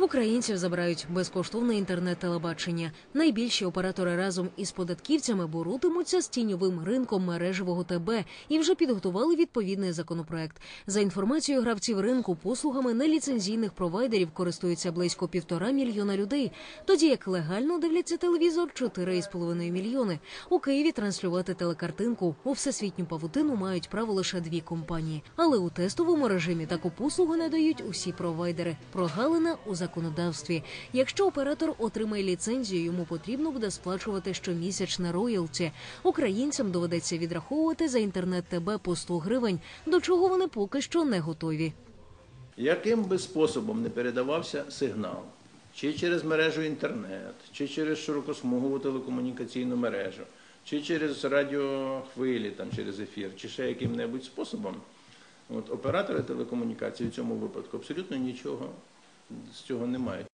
В українців забирають безкоштовне інтернет-телебачення. Найбільші оператори разом із податківцями боротимуться з тіньовим ринком мережевого ТБ і вже підготували відповідний законопроект. За інформацією гравців ринку, послугами неліцензійних провайдерів користуються близько півтора мільйона людей, тоді як легально дивляться телевізор 4,5 мільйони. У Києві транслювати телекартинку у всесвітню павутину мають право лише дві компанії, але у тестовому режимі таку послугу надають усі провайдери. Прогалина у законодавстві. Якщо оператор отримає ліцензію, йому потрібно буде сплачувати щомісячне роялті. Українцям доведеться відраховувати за інтернет ТБ по 100 гривень, до чого вони поки що не готові. Яким би способом не передавався сигнал, чи через мережу інтернет, чи через широкосмугову телекомунікаційну мережу, чи через радіохвилі, там, через ефір, чи ще яким-небудь способом, от, оператори телекомунікації в цьому випадку абсолютно нічого з цього не мають.